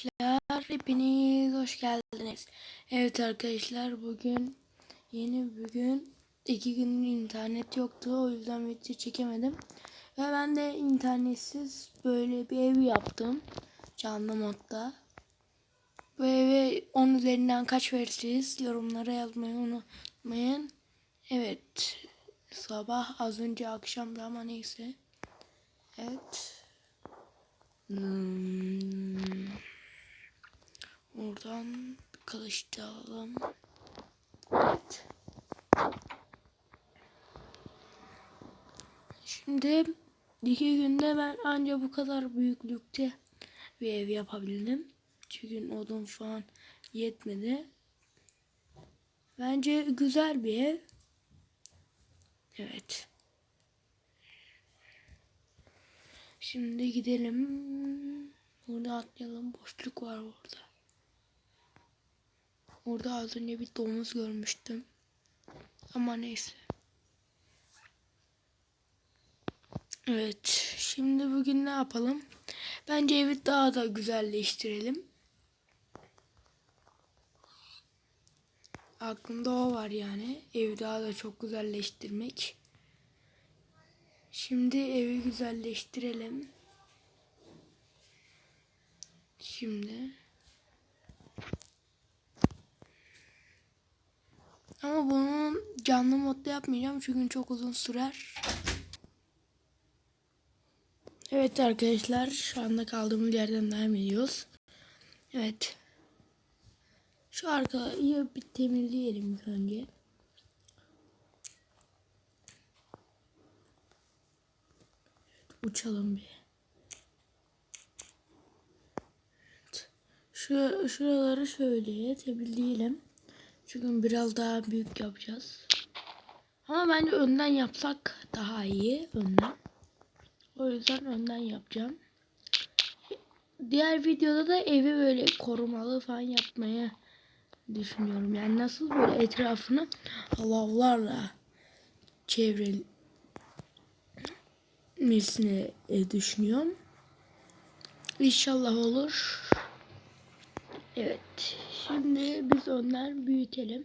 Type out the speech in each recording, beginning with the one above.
Arkadaşlar hepiniz hoş geldiniz. Evet arkadaşlar bugün yeni bir gün. iki gündür internet yoktu o yüzden video çekemedim. Ve ben de internetsiz böyle bir ev yaptım. Canlı modda. Bu eve 10 üzerinden kaç verirsiniz yorumlara yazmayı unutmayın. Evet sabah az önce akşamda ama neyse. Evet. Hmm. Bir kılıç da alalım. Evet. Şimdi iki günde ben ancak bu kadar büyüklükte bir ev yapabildim. Çünkü odun falan yetmedi. Bence güzel bir ev. Evet. Şimdi gidelim. Burada atlayalım. Boşluk var orada. Orada az önce bir domuz görmüştüm. Ama neyse. Evet. Şimdi bugün ne yapalım? Bence evi daha da güzelleştirelim. Aklımda o var yani. Evi daha da çok güzelleştirmek. Şimdi evi güzelleştirelim. Şimdi. Ama bunu canlı modda yapmayacağım çünkü çok uzun sürer. Evet arkadaşlar şu anda kaldığımız yerden devam ediyoruz. Evet. Şu arkayı bir temizleyelim ilk önce. Uçalım bir. Evet. Şu, şuraları şöyle temizleyelim. Çünkü biraz daha büyük yapacağız. Ama bence önden yapsak daha iyi. Önden. O yüzden önden yapacağım. Diğer videoda da evi böyle korumalı falan yapmaya düşünüyorum. Yani nasıl böyle etrafını lavlarla çevreli etmesini e, düşünüyorum. İnşallah olur. Evet. Şimdi biz onları büyütelim.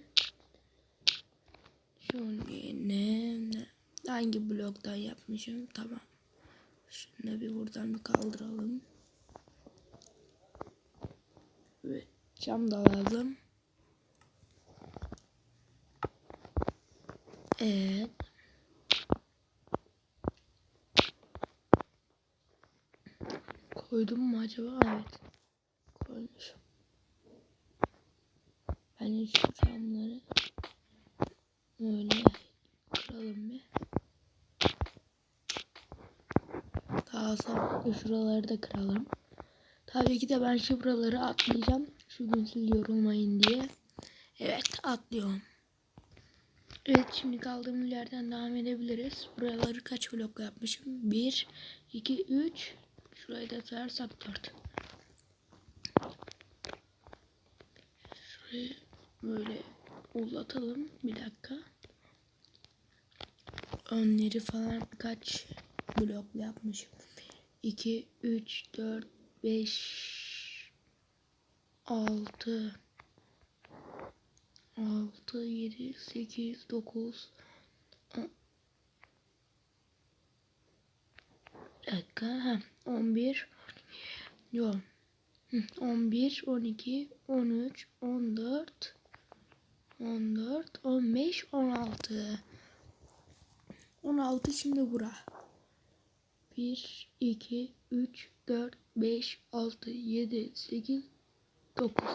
Şunun yerine hangi bloktan yapmışım? Tamam. Şunu bir buradan bir kaldıralım. Evet. Cam da lazım. Evet. Koydum mu acaba? Evet. Ben şu böyle kıralım bir. Sonra şuraları da kıralım. Tabii ki de ben şu buraları atlayacağım. Şu gün siz yorulmayın diye. Evet atlıyorum. Evet şimdi kaldığımız yerden devam edebiliriz. Buraları kaç blok yapmışım? 1, 2, 3, Şurayı da sayarsak 4. Şurayı böyle uzatalım. Bir dakika. Önleri falan kaç blok yapmışım. 2, 3, 4, 5, 6, 6, 7, 8, 9, dakika. Ha, 11 yok. 11, 12, 13, 14, 14, 15, 16. 16 şimdi bura. 1, 2, 3, 4, 5, 6, 7, 8, 9.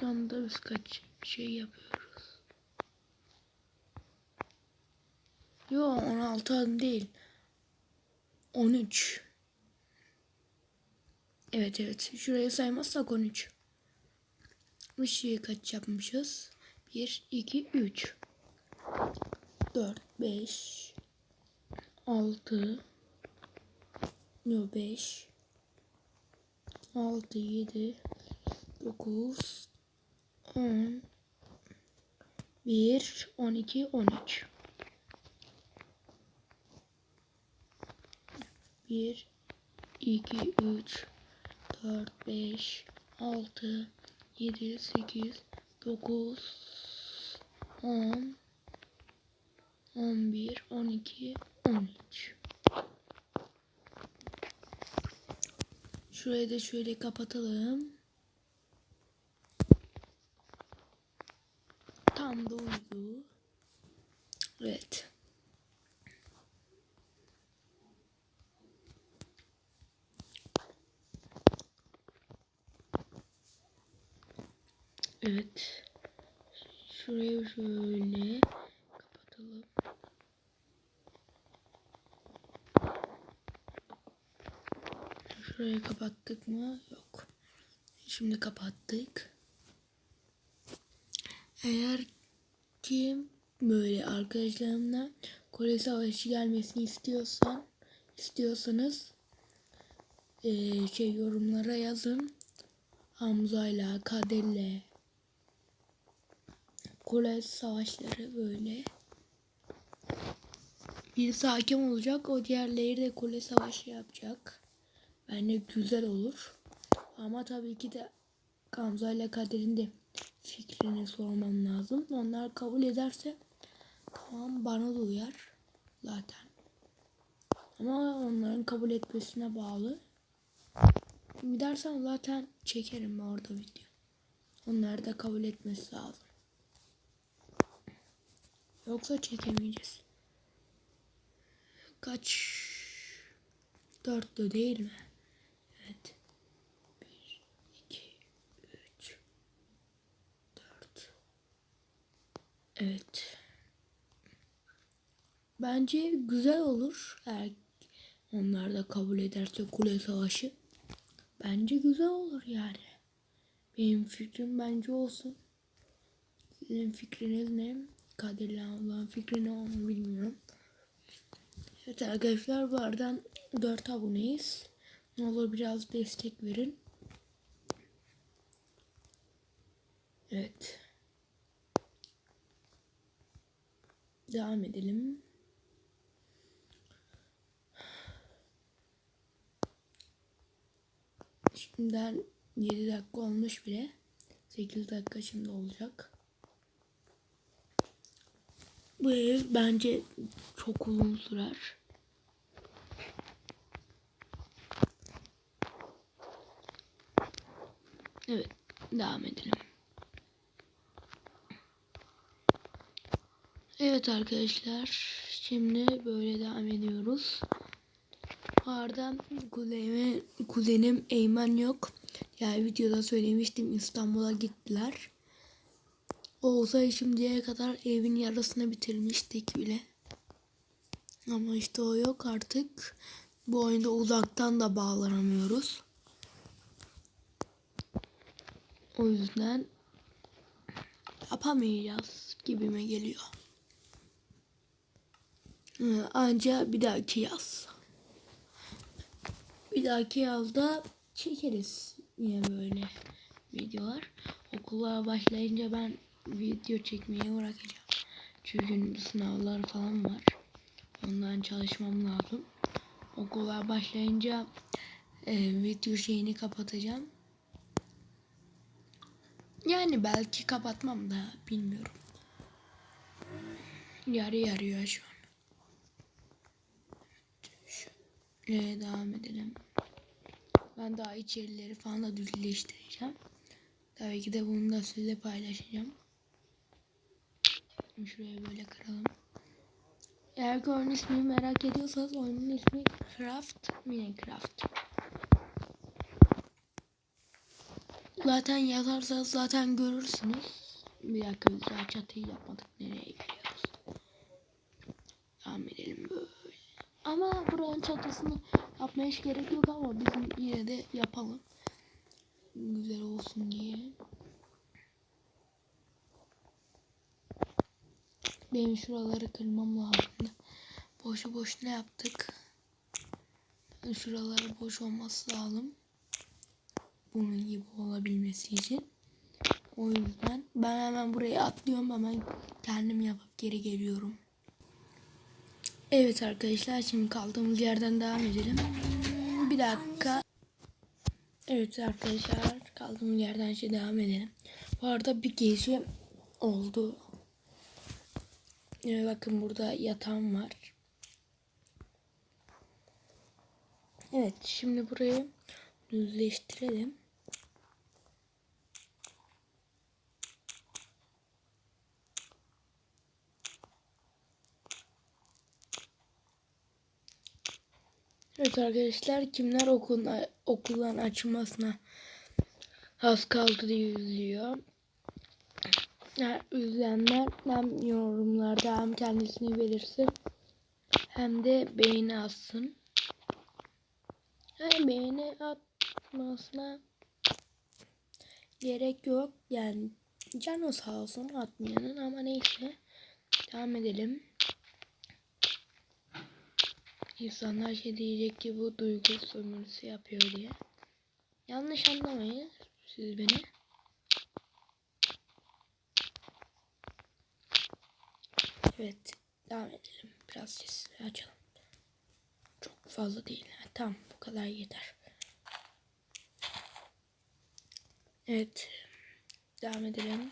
Şu anda biz kaç şey yapıyoruz? Yo 16 adım değil. 13. Evet evet. Şuraya saymazsak 13. Işığı kaç yapmışız? 1, 2, 3. 4, 5. 6. Yo 5. 6, 7. 9. 10. 1, 12, 13. 1 2 3 4, 5, 6, 7, 8, 9, 10, 11, 12, 13. Şurayı da şöyle kapatalım. Tam da. Evet. Evet. Şurayı şöyle kapatalım. Şurayı kapattık mı? Yok. Şimdi kapattık. Eğer ki böyle arkadaşlarımla Kore Savaşı gelmesini istiyorsan istiyorsanız eee, şey yorumlara yazın. Hamza'yla, Kader'le Kore Savaşları böyle. Birisi hakem olacak. O diğerleri de Kore Savaşı yapacak. Bence güzel olur. Ama tabii ki de Gamze ile Kader'in de fikrini sormam lazım. Onlar kabul ederse tamam bana da uyar zaten. Ama onların kabul etmesine bağlı. Gidersen zaten çekerim orada video. Onlar da kabul etmesi lazım. Yoksa çekemeyeceğiz. Kaç? Dörtlü değil mi? Evet. Bir, iki, üç, dört. Evet. Bence güzel olur. Eğer onlar da kabul ederse kule savaşı. Bence güzel olur yani. Benim fikrim bence olsun. Sizin fikriniz ne? Kadir'le ablanın fikri ne onu bilmiyorum. Evet arkadaşlar bu arada 4 aboneyiz. Ne olur biraz destek verin. Evet. Devam edelim. Şimdiden 7 dakika olmuş bile. 8 dakika şimdi olacak. Bu ev bence çok uzun sürer. Evet, devam edelim. Evet arkadaşlar, şimdi böyle devam ediyoruz. Bu arada kuzenim, kuzenim Eymen yok. Yani videoda söylemiştim İstanbul'a gittiler. Olsa şimdiye kadar evin yarısını bitirmiştik bile. Ama işte o yok artık. Bu oyunda uzaktan da bağlanamıyoruz. O yüzden yapamayacağız gibime geliyor. Hı, Anca bir dahaki yaz. Bir dahaki yazda çekeriz yine böyle videolar. Okullar başlayınca ben video çekmeyi bırakacağım. Çünkü sınavlar falan var. Ondan çalışmam lazım. Okullar başlayınca e, video şeyini kapatacağım. Yani belki kapatmam da bilmiyorum. Yarı yarıya şu an. Şöyle devam edelim. Ben daha içerileri falan da düzleştireceğim. Tabii ki de bunu da sizinle paylaşacağım. Şuraya böyle kıralım. Eğer ki oyunun ismini merak ediyorsanız oyunun ismi Craft Minecraft. Zaten yazarsanız zaten görürsünüz. Bir dakika biz daha çatıyı yapmadık. Nereye gidiyoruz? Devam edelim böyle. Ama buranın çatısını yapmaya hiç gerek yok ama bizim yine de yapalım. Güzel olsun diye. Benim şuraları kırmam lazımdı. Boşu boşuna yaptık. Şuraları boş olması lazım. Bunun gibi olabilmesi için. O yüzden ben hemen buraya atlıyorum. Hemen kendim yapıp geri geliyorum. Evet arkadaşlar şimdi kaldığımız yerden devam edelim. Bir dakika. Evet arkadaşlar kaldığımız yerden şey devam edelim. Bu arada bir gece oldu. Ee, bakın burada yatağım var. Evet şimdi burayı düzleştirelim. Evet arkadaşlar kimler okulun, okulların açılmasına az kaldı diye üzülüyor. Üzülenler hem yorumlarda hem kendisini belirsin hem de beğeni atsın. Yani beğeni atmasına gerek yok. Yani canı sağ olsun atmayanın ama neyse. Devam edelim. İnsanlar şey diyecek ki bu duygu sömürüsü yapıyor diye. Yanlış anlamayın siz beni. Evet devam edelim. Biraz sesini açalım. Çok fazla değil. Ha, tamam bu kadar yeter. Evet. Devam edelim.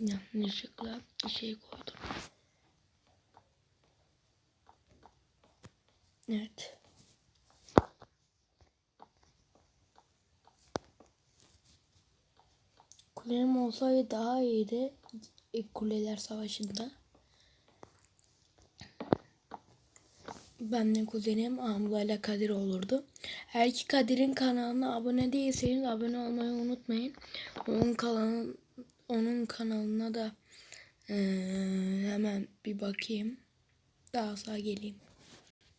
Yanlışlıkla bir şey koydum. Evet. Kulem olsaydı daha iyiydi. Kuleler savaşında. Benle kuzenim ile Kadir olurdu. Eğer ki Kadir'in kanalına abone değilseniz abone olmayı unutmayın. Onun kanalı onun kanalına da ee, hemen bir bakayım. Daha sağ geleyim.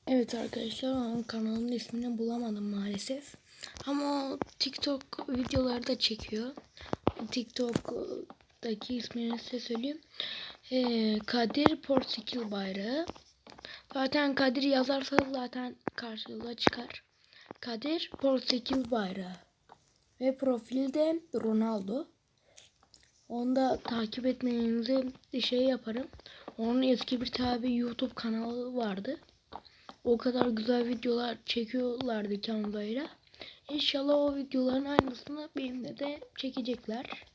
Evet arkadaşlar onun kanalının ismini bulamadım maalesef. Ama o TikTok videoları da çekiyor. TikTok'daki ismini size söyleyeyim. Ee, Kadir Portekil bayrağı. Zaten Kadir yazarsanız zaten karşınıza çıkar. Kadir Portekil bayrağı. Ve profilde Ronaldo. Onu da takip etmenizi şey yaparım. Onun eski bir tabi YouTube kanalı vardı. O kadar güzel videolar çekiyorlardı kanalıyla. İnşallah o videoların aynısını benimle de çekecekler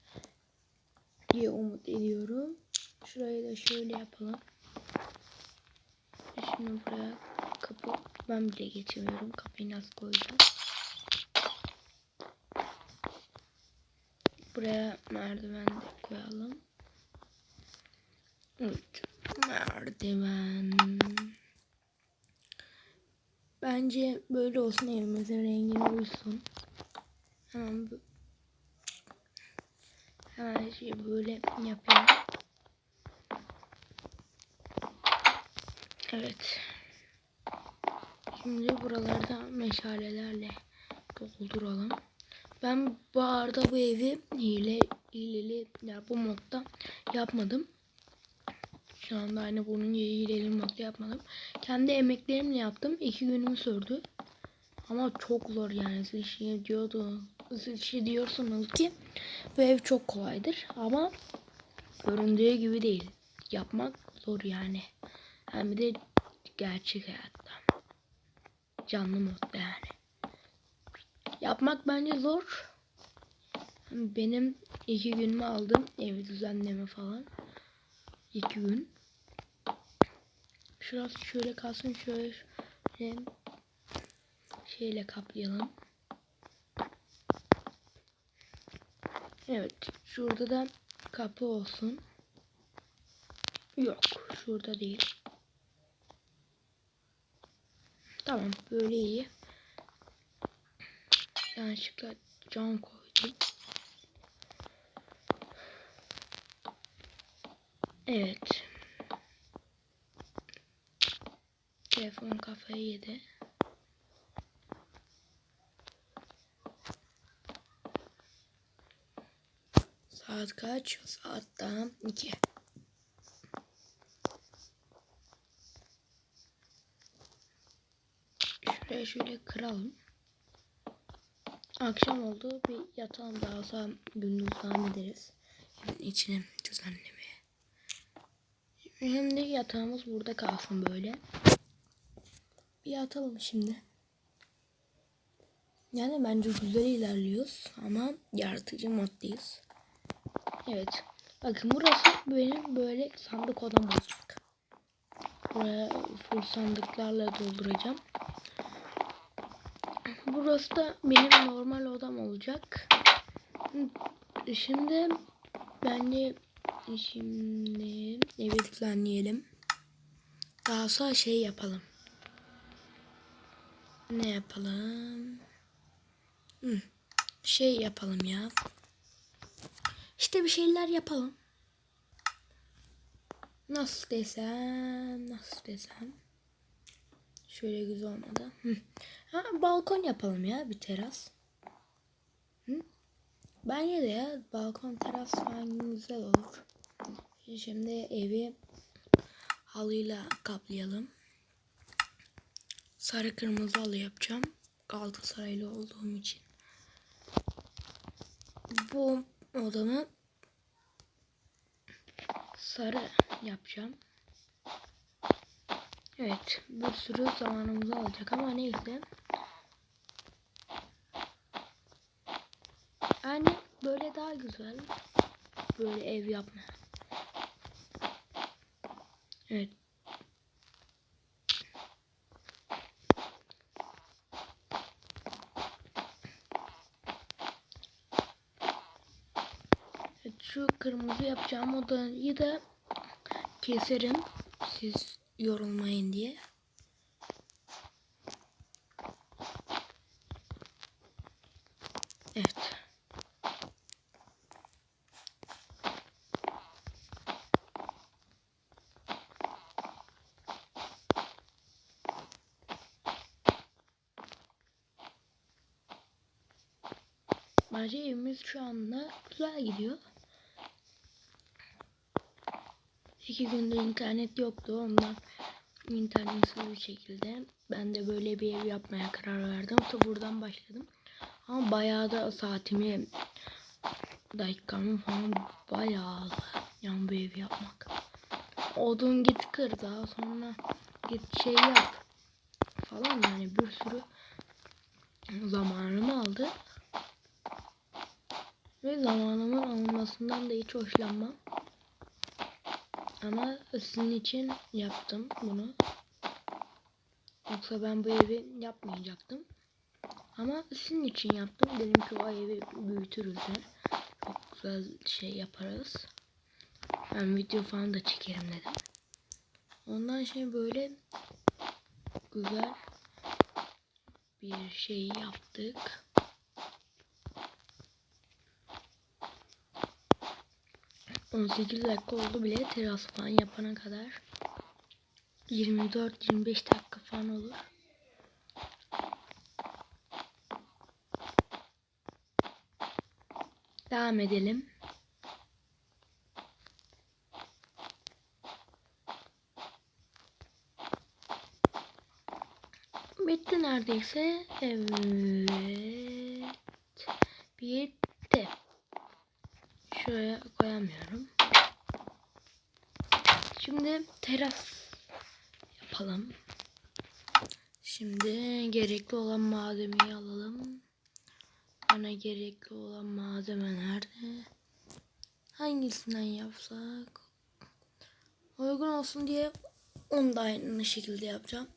diye umut ediyorum. Şurayı da şöyle yapalım. Şimdi buraya kapı ben bile geçemiyorum. Kapıyı nasıl koyacağım? Buraya merdiven de koyalım. Evet. Merdiven. Bence böyle olsun evimizin rengine uysun. Hemen bu hemen şey böyle yapayım. Evet. Şimdi buralarda meşalelerle dolduralım. Ben bu arada bu evi hile hileli ya bu modda yapmadım. Şu anda aynı bunun hileli modda yapmadım. Kendi emeklerimle yaptım. İki günümü sürdü. Ama çok zor yani. Siz şey diyordu. Siz şey diyorsunuz ki bu ev çok kolaydır. Ama göründüğü gibi değil. Yapmak zor yani. Hem de gerçek hayatta. Canlı modda yani. Yapmak bence zor. Benim iki günümü aldım. Evi düzenleme falan. İki gün. Şurası şöyle kalsın. Şöyle, şeyle kaplayalım. Evet. Şurada da kapı olsun. Yok. Şurada değil. Tamam. Böyle iyi. Yanlışlıkla cam koydum. Evet. Telefon kafayı yedi. Saat kaç? Saat daha 2. Şuraya şöyle kıralım. Akşam oldu. Bir yatalım daha sonra gündüz devam ederiz. Evin içine düzenlemeye. Hem de yatağımız burada kalsın böyle. Bir yatalım şimdi. Yani bence güzel ilerliyoruz ama yaratıcı moddayız. Evet. Bakın burası benim böyle sandık odam olacak. Buraya full sandıklarla dolduracağım. Burası da benim normal odam olacak. Şimdi bence şimdi evi düzenleyelim. Daha sonra şey yapalım. Ne yapalım? Hı, şey yapalım ya. İşte bir şeyler yapalım. Nasıl desem, nasıl desem. Şöyle güzel olmadı. Hı. Ha, balkon yapalım ya bir teras. Hı? Bence de ya balkon teras falan güzel olur. Şimdi evi halıyla kaplayalım. Sarı kırmızı halı yapacağım. Galatasaraylı olduğum için. Bu odamı sarı yapacağım. Evet, bir sürü zamanımızı alacak ama neyse. Yani böyle daha güzel. Böyle ev yapma. Evet. Şu kırmızı yapacağım odayı da keserim. Siz yorulmayın diye. Evet. Bence evimiz şu anda güzel gidiyor. İki gündür internet yoktu ondan internetsiz bir şekilde ben de böyle bir ev yapmaya karar verdim. İşte buradan başladım. Ama bayağı da saatimi dakikamı falan bayağı aldı. Yani bu evi yapmak. Odun git kır daha sonra git şey yap falan yani bir sürü zamanımı aldı. Ve zamanımın alınmasından da hiç hoşlanmam. Ama sizin için yaptım bunu. Yoksa ben bu evi yapmayacaktım. Ama sizin için yaptım. Dedim ki o evi büyütürüz de. Çok güzel şey yaparız. Ben video falan da çekerim dedim. Ondan şey böyle güzel bir şey yaptık. On sekiz dakika oldu bile teras falan yapana kadar. 24-25 dakika falan olur. Devam edelim. Bitti neredeyse. Evet. Bitti. Şuraya koyamıyorum. Şimdi teras yapalım. Şimdi gerekli olan malzemeyi alalım. Bana gerekli olan malzeme nerede? Hangisinden yapsak? Uygun olsun diye onu da aynı şekilde yapacağım.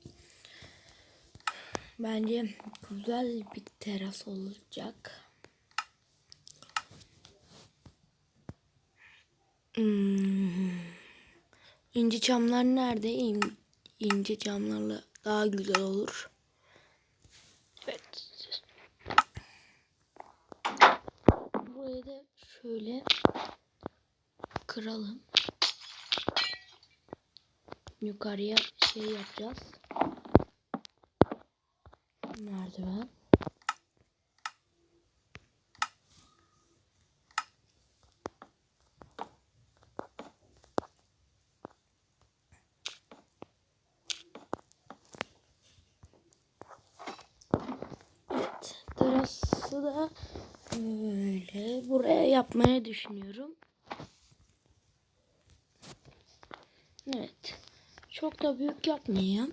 Bence güzel bir teras olacak. Hmm. İnci camlar nerede? İn, ince camlarla daha güzel olur. Evet. Burayı da şöyle kıralım. Yukarıya şey yapacağız. Merdiven. Evet, terası da böyle buraya yapmaya düşünüyorum. Evet. Çok da büyük yapmayayım.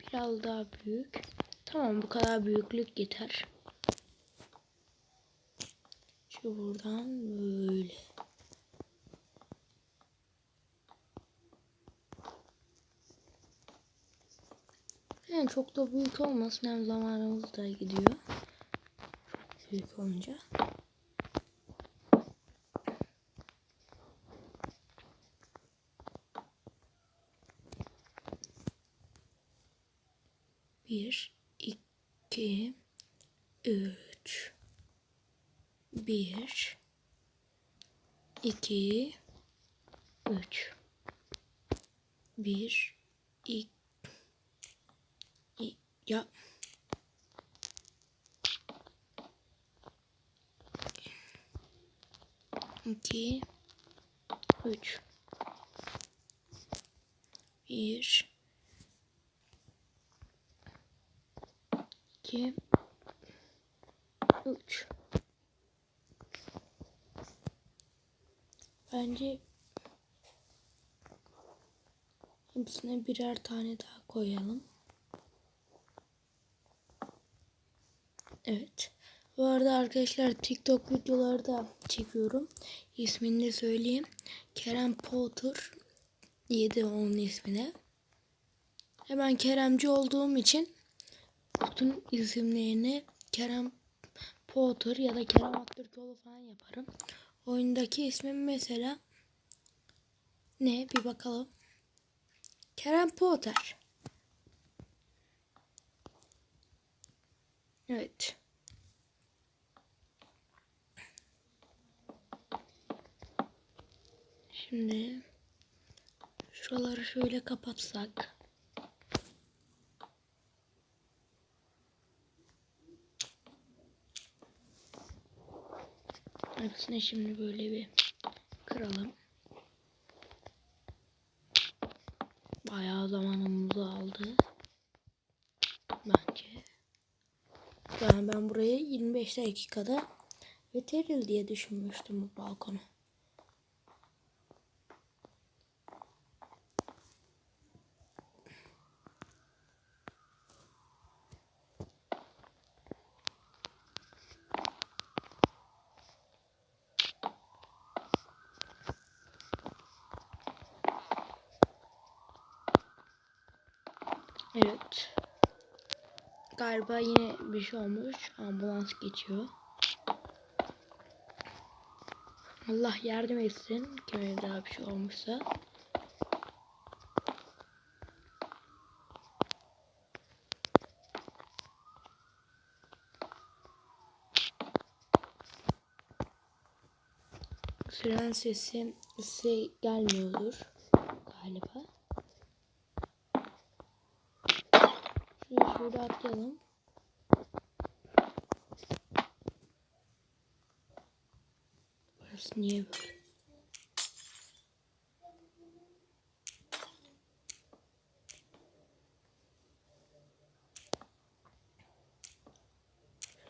Biraz daha büyük. Tamam bu kadar büyüklük yeter. Şu buradan böyle. Yani çok da büyük olmasın hem zamanımız da gidiyor. Büyük olunca. Bir, iki, üç. Bir, iki, üç. Bir, iki, ya. İki, üç. Bir, iki, üç. Bence hepsine birer tane daha koyalım. Evet. Bu arada arkadaşlar TikTok videoları da çekiyorum. İsmini de söyleyeyim. Kerem Potter 7 onun ismine. Hemen Keremci olduğum için bütün isimlerini Kerem Potter ya da Kerem Aktürkoğlu falan yaparım. Oyundaki ismim mesela ne bir bakalım. Kerem Potter. Evet. Şimdi şuraları şöyle kapatsak. Hepsini şimdi böyle bir kıralım. Bayağı zamanımızı aldı. Bence. Yani ben burayı 25 dakikada bitiril diye düşünmüştüm bu balkonu. Evet. Galiba yine bir şey olmuş. Ambulans geçiyor. Allah yardım etsin. Kime daha bir şey olmuşsa. Siren sesi size gelmiyordur galiba. Şurada atlayalım. Burası niye böyle?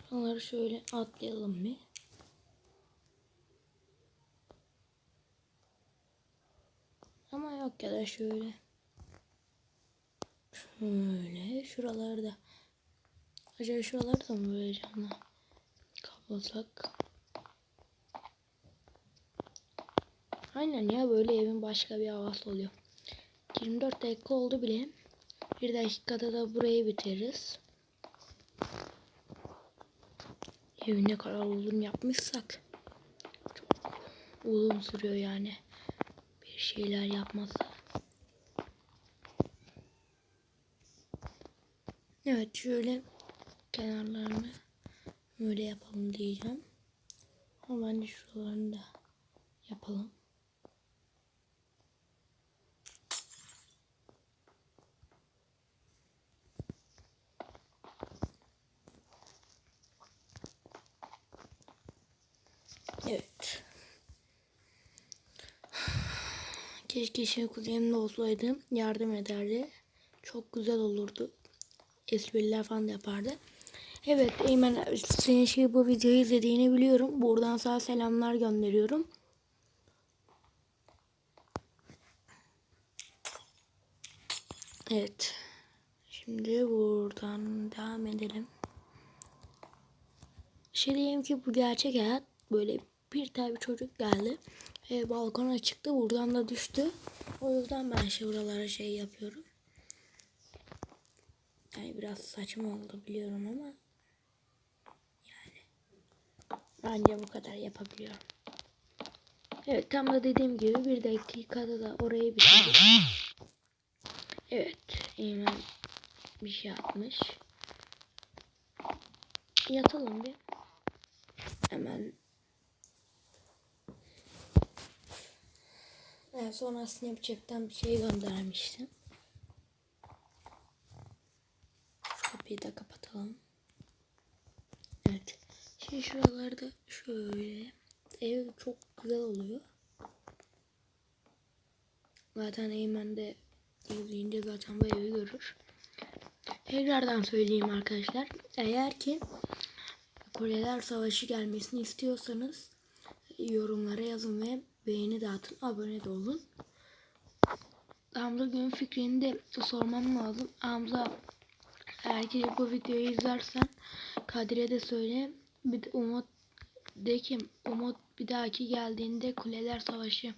Şuraları şöyle atlayalım bir. Ama yok ya da şöyle. Şöyle şuralarda. Acaba şuraları da mı böyle camla kaplasak? Aynen ya böyle evin başka bir havası oluyor. 24 dakika oldu bile. Bir dakikada da burayı bitiririz. Evi ne kadar uzun yapmışsak. Çok uzun sürüyor yani. Bir şeyler yapması. Evet şöyle kenarlarını böyle yapalım diyeceğim. Ama bence şuralarını da yapalım. Evet. Keşke şey kuzenim olsaydı yardım ederdi. Çok güzel olurdu espriler falan da yapardı. Evet Eymen senin şey bu videoyu izlediğini biliyorum. Buradan sana selamlar gönderiyorum. Evet. Şimdi buradan devam edelim. Şey diyeyim ki bu gerçek hayat böyle bir tane bir çocuk geldi. E, balkona çıktı buradan da düştü. O yüzden ben şey buralara şey yapıyorum. Yani biraz saçma oldu biliyorum ama yani bence bu kadar yapabiliyorum. Evet tam da dediğim gibi bir dakikada da orayı bitirdik. Evet Eymen bir şey yapmış. Yatalım bir. Hemen. En sonra Snapchat'ten bir şey göndermiştim. Şu kapıyı da kapatalım. Evet. Şimdi şuralarda şöyle. Ev çok güzel oluyor. Zaten Eymen de izleyince zaten bu evi görür. Tekrardan söyleyeyim arkadaşlar. Eğer ki Kuleler Savaşı gelmesini istiyorsanız yorumlara yazın ve beğeni dağıtın. Abone de olun. Hamza gün fikrini de sormam lazım. Hamza eğer ki bu videoyu izlersen Kadir'e de söyle. Bir de Umut de ki Umut bir dahaki geldiğinde Kuleler Savaşı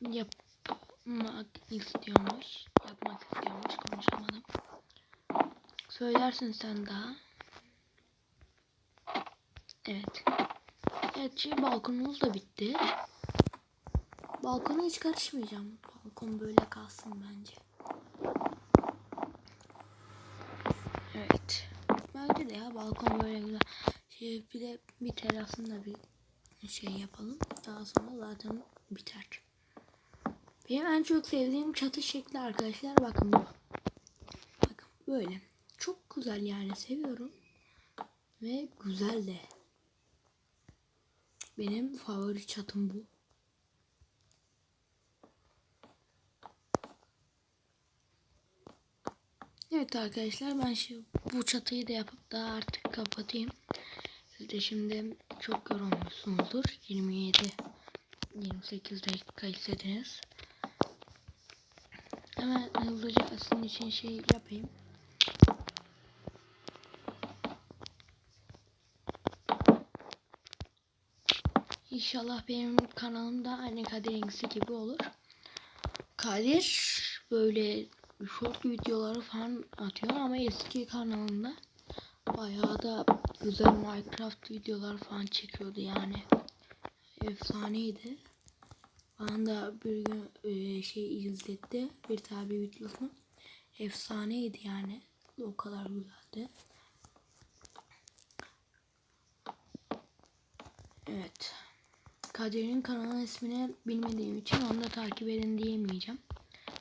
yapmak istiyormuş. Yapmak istiyormuş. Konuşamadım. Söylersin sen daha. Evet. Evet şey balkonumuz da bitti. Balkona hiç karışmayacağım. Balkon böyle kalsın bence. Evet. Bence de ya balkon böyle güzel. Şey, bir de bir terasında bir şey yapalım. Daha sonra zaten biter. Benim en çok sevdiğim çatı şekli arkadaşlar bakın bu. Bakın böyle. Çok güzel yani seviyorum. Ve güzel de. Benim favori çatım bu. Evet arkadaşlar ben şu bu çatıyı da yapıp daha artık kapatayım. Siz de şimdi çok yorulmuşsunuzdur. 27 28 dakika izlediniz. Hemen hızlıca sizin için şey yapayım. İnşallah benim kanalım da aynı Kadir'inkisi gibi olur. Kadir böyle short videoları falan atıyor ama eski kanalında bayağı da güzel Minecraft videolar falan çekiyordu yani. Efsaneydi. Bana da bir gün e, şey izletti bir tabi videosunu. Efsaneydi yani. O kadar güzeldi. Evet. Kadir'in kanalın ismini bilmediğim için onu da takip edin diyemeyeceğim.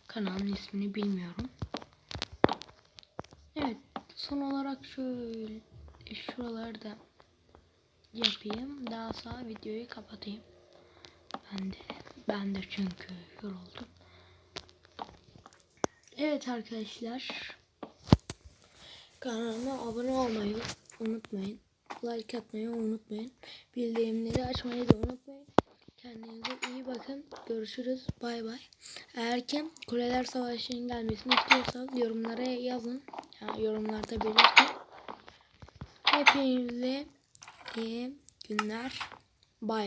Kanalın ismini bilmiyorum. Evet. Son olarak şöyle şuralarda yapayım. Daha sonra videoyu kapatayım. Ben de ben de çünkü yoruldum. Evet arkadaşlar. Kanalıma abone olmayı unutmayın. Like atmayı unutmayın. Bildirimleri açmayı da unutmayın. Kendinize iyi bakın. Görüşürüz. Bay bay. Eğer ki Kuleler Savaşı'nın gelmesini istiyorsanız yorumlara yazın. Yani yorumlarda belirtin. Hepinize iyi günler. Bay bay.